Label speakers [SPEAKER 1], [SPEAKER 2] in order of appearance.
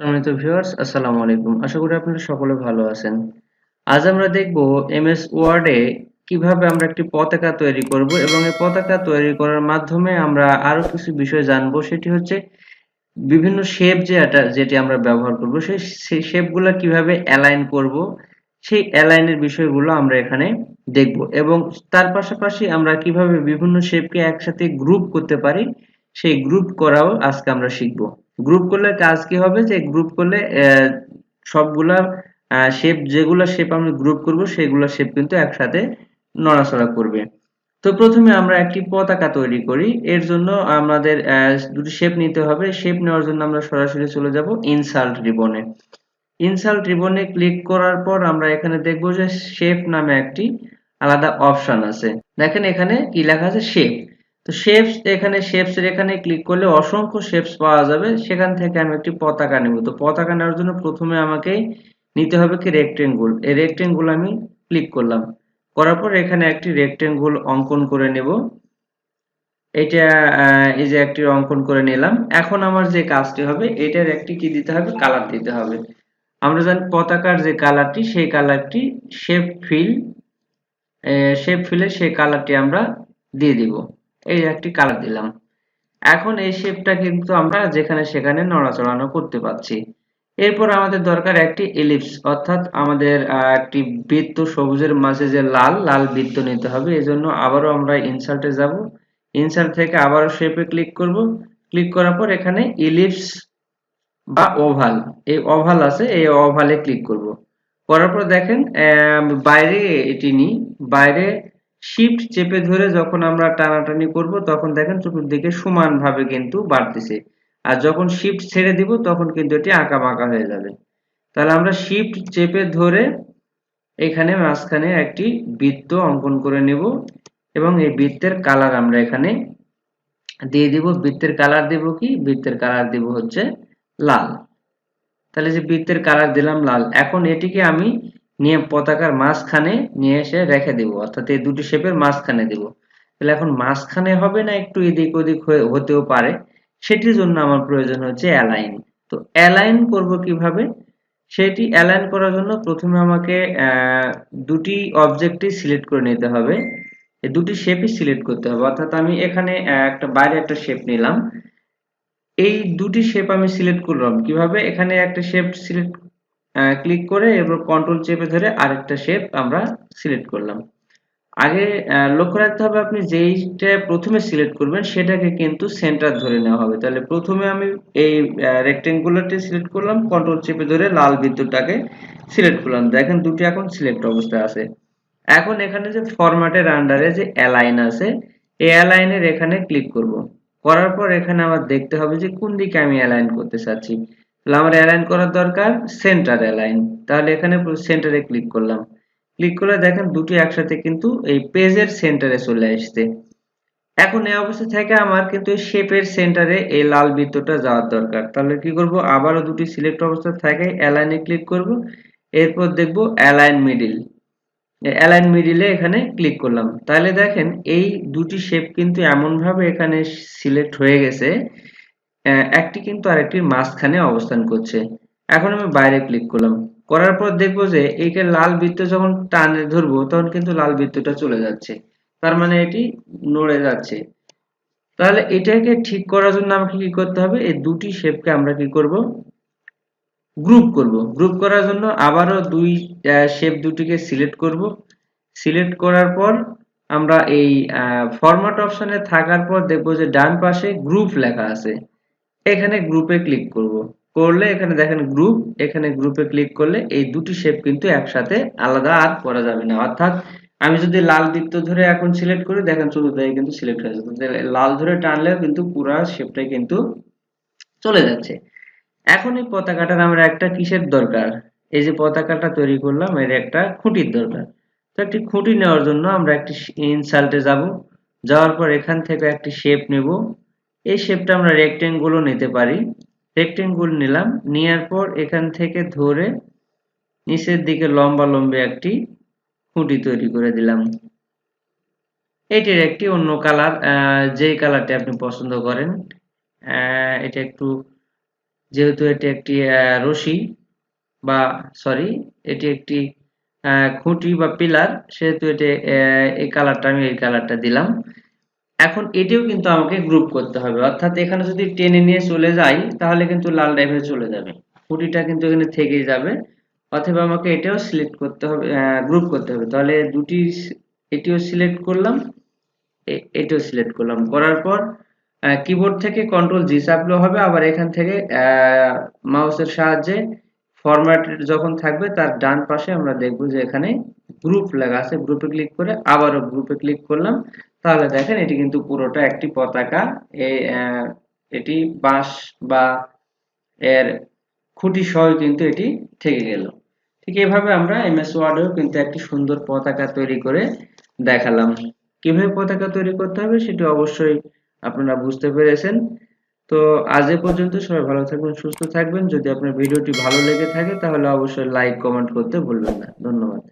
[SPEAKER 1] সম্মানিত ভিউয়ার্স আসসালামু আলাইকুম। আশা করি আপনারা সকলে ভালো আছেন। আজ আমরা দেখব এমএস ওয়ার্ডে কীভাবে আমরা একটি পতাকা তৈরি করব এবং এই পতাকা তৈরি করার মাধ্যমে আমরা আরও কিছু বিষয় জানব। সেটি হচ্ছে বিভিন্ন শেপ যে যেটি আমরা ব্যবহার করব, সেই শেপগুলো কীভাবে অ্যালাইন করব, সেই অ্যালাইনের বিষয়গুলো আমরা এখানে দেখব এবং তার পাশাপাশি আমরা কীভাবে বিভিন্ন শেপকে একসাথে গ্রুপ করতে পারি, সেই গ্রুপ করাও আজকে আমরা শিখব। গ্রুপ করলে কাজ কি হবে? যে গ্রুপ করলে সবগুলা শেপ যেগুলো শেপ আমরা গ্রুপ করব, সেগুলো শেপ কিন্তু একসাথে নড়াচড়া করবে। তো প্রথমে আমরা একটি পতাকা তৈরি করি। এর জন্য আমাদের দুটি শেপ নিতে হবে। শেপ নেওয়ার জন্য আমরা সরাসরি চলে যাব ইনসাল্ট রিবনে ইনসাল্ট রিবনে ক্লিক করার পর আমরা এখানে দেখব যে শেপ নামে একটি আলাদা অপশন আছে। দেখেন এখানে কি লেখা আছে শেপ তো শেপস এখানে শেপস এর এখানে ক্লিক করলে অসংখ্য শেপস পাওয়া যাবে। সেখান থেকে আমি একটি পতাকা নেব। তো পতাকা নেওয়ার জন্য প্রথমে আমাকে নিতে হবে কি রেক্টেঙ্গুল এই রেক্টেঙ্গুল আমি ক্লিক করলাম। করার পর এখানে একটি রেক্টেঙ্গুল অঙ্কন করে নেব। এটা এই যে একটি অঙ্কন করে নিলাম। এখন আমার যে কাজটি হবে, এটার একটি কি দিতে হবে? কালার দিতে হবে। আমরা জানি পতাকার যে কালারটি সেই কালারটি শেপ ফিল শেপ ফিলে সেই কালারটি আমরা দিয়ে দিব। এই একটি কালার দিলাম। এখন এই শেপটা কিন্তু আমরা যেখানে সেখানে নড়াচড়ানো করতে পারছি। এরপর আমাদের দরকার একটি এলিপস অর্থাৎ আমাদের একটি বৃত্ত সবুজের মাঝে যে লাল লাল বৃত্ত নিতে হবে। এজন্য আবারও আমরা ইনসার্টে যাব। ইনসার্ট থেকে আবারও শেপে ক্লিক করব। ক্লিক করার পর এখানে ইলিপস বা ওভাল এই ওভাল আছে, এই ওভালে ক্লিক করব। করার পর দেখেন বাইরে এটি নিই, বাইরে শিফট চেপে ধরে যখন আমরা টানাটানি করব, তখন দেখেন চতুর্দিকে সমানভাবে কিন্তু বাড়তেছে। আর যখন শিফট ছেড়ে দিব, তখন কিন্তু এটি আঁকা বাঁকা হয়ে যাবে। তাহলে আমরা শিফট চেপে ধরে এখানে মাঝখানে একটি বৃত্ত অঙ্কন করে নেব এবং এই বৃত্তের কালার আমরা এখানে দিয়ে দিব। বৃত্তের কালার দেব কি? বৃত্তের কালার দিব হচ্ছে লাল। তাহলে যে বৃত্তের কালার দিলাম লাল, এখন এটিকে আমি নিয়ে পতাকার মাঝখানে নিয়ে এসে রেখে দেব, অর্থাৎ এই দুটি শেপের মাঝখানে দেব। তাহলে এখন মাঝখানে হবে না একটু এদিক ওদিক হতেও পারে। সেটির জন্য আমার প্রয়োজন হচ্ছে অ্যালাইন তো অ্যালাইন করব কীভাবে? সেটি অ্যালাইন করার জন্য প্রথমে আমাকে দুটি অবজেক্টই সিলেক্ট করে নিতে হবে। দুটি শেপই সিলেক্ট করতে হবে। অর্থাৎ আমি এখানে একটা বাইরে একটা শেপ নিলাম। এই দুটি শেপ আমি সিলেক্ট করলাম। কীভাবে? এখানে একটা শেপ সিলেক্ট ক্লিক করে এরপর কন্ট্রোল চেপে ধরে আরেকটা শেপ আমরা সিলেক্ট করলাম। আগে লক্ষ্য রাখতে হবে আপনি যেইটা প্রথমে সিলেক্ট করবেন সেটাকে কিন্তু সেন্টার ধরে নেওয়া হবে। তাহলে প্রথমে আমি এই রেক্টেঙ্গুলারটি সিলেক্ট করলাম কন্ট্রোল চেপে ধরে লাল বিদ্যুৎটাকে সিলেক্ট করলাম। দেখেন দুটি এখন সিলেক্ট অবস্থায় আছে। এখন এখানে যে ফরম্যাটের আন্ডারে যে অ্যালাইন আছে, এই অ্যালাইনের এখানে ক্লিক করব। করার পর এখানে আমার দেখতে হবে যে কোন দিকে আমি অ্যালাইন করতে চাচ্ছি। আমার অ্যালাইন করার দরকার সেন্টার অ্যালাইন তাহলে এখানে সেন্টারে ক্লিক করলাম। ক্লিক করে দেখেন দুটি একসাথে কিন্তু এই পেজের সেন্টারে চলে আসছে। এখন এই অবস্থা থেকে আমার কিন্তু এই শেপের সেন্টারে এই লাল বৃত্তটা যাওয়ার দরকার। তাহলে কি করব? আবারও দুটি সিলেক্ট অবস্থা থাকে অ্যালাইনে ক্লিক করব। এরপর দেখব অ্যালাইন মিডিল অ্যালাইন মিডিলে এখানে ক্লিক করলাম। তাহলে দেখেন এই দুটি শেপ কিন্তু এমনভাবে এখানে সিলেক্ট হয়ে গেছে একটি কিন্তু আরেকটির মাঝখানে অবস্থান করছে। এখন আমি বাইরে ক্লিক করলাম। করার পর দেখব যে এইকে লাল বৃত্ত যখন টানে ধরবো, তখন কিন্তু লাল বৃত্তটা চলে যাচ্ছে। তার মানে এটি নড়ে যাচ্ছে। তাহলে এটাকে ঠিক করার জন্য আমাকে কি করতে হবে? এই দুটি শেপকে আমরা কি করব? গ্রুপ করব। গ্রুপ করার জন্য আবারও দুই শেপ দুটিকে সিলেক্ট করব। সিলেক্ট করার পর আমরা এই ফরম্যাট অপশনে থাকার পর দেখব যে ডান পাশে গ্রুপ লেখা আছে। এখানে গ্রুপে ক্লিক করব। করলে এখানে দেখেন গ্রুপ এখানে গ্রুপে ক্লিক করলে এই দুটি শেপ কিন্তু একসাথে আলাদা আর করা যাবে না। অর্থাৎ আমি যদি লাল বৃত্ত ধরে এখন সিলেক্ট করি, দেখেন চতুর্দিকে কিন্তু সিলেক্ট হয়ে যাচ্ছে। লাল ধরে টানলেও কিন্তু পুরো শেপটাই কিন্তু চলে যাচ্ছে। এখন এই পতাকাটার আমরা একটা কিসের দরকার? এই যে পতাকাটা তৈরি করলাম, এর একটা খুঁটির দরকার। তো একটি খুঁটি নেওয়ার জন্য আমরা একটি ইনসাল্টে যাব। যাওয়ার পর এখান থেকে একটি শেপ নেব। এই শেপটা আমরা রেক্টেঙ্গুলও নিতে পারি। রেক্টেঙ্গুল নিলাম নেওয়ার পর এখান থেকে ধরে নিচের দিকে লম্বা লম্বে একটি খুঁটি তৈরি করে দিলাম। এটির একটি অন্য কালার যে কালারটি আপনি পছন্দ করেন। এটা একটু, যেহেতু এটি একটি রশি বা সরি এটি একটি খুঁটি বা পিলার, সেহেতু এটি এই কালারটা আমি এই কালারটা দিলাম। এখন এটিও কিন্তু আমাকে গ্রুপ করতে হবে। অর্থাৎ এখানে যদি টেনে নিয়ে চলে যাই, তাহলে কিন্তু লাল ড্রাইভে চলে যাবে। খুঁটিটা কিন্তু এখানে থেকেই যাবে। অথবা আমাকে এটাও সিলেক্ট করতে হবে গ্রুপ করতে হবে। তাহলে দুটি এটিও সিলেক্ট করলাম। এটাও সিলেক্ট করলাম। করার পর কিবোর্ড থেকে কন্ট্রোল জি চাপলেও হবে। আবার এখান থেকে মাউসের সাহায্যে ফরম্যাট যখন থাকবে, তার ডান পাশে আমরা দেখব যে এখানে গ্রুপ লেখা আছে। গ্রুপে ক্লিক করে আবারও গ্রুপে ক্লিক করলাম। তাহলে দেখেন এটি কিন্তু পুরোটা একটি পতাকা। এটি বাঁশ বা এর খুঁটি সহ কিন্তু এটি থেকে গেল। ঠিক এভাবে আমরা এমএস ওয়ার্ডেও কিন্তু একটি সুন্দর পতাকা তৈরি করে দেখালাম। কীভাবে পতাকা তৈরি করতে হবে সেটি অবশ্যই আপনারা বুঝতে পেরেছেন। তো আজ এ পর্যন্ত সবাই ভালো থাকবেন, সুস্থ থাকবেন। যদি আপনার ভিডিওটি ভালো লেগে থাকে তাহলে অবশ্যই লাইক কমেন্ট করতে ভুলবেন না। ধন্যবাদ।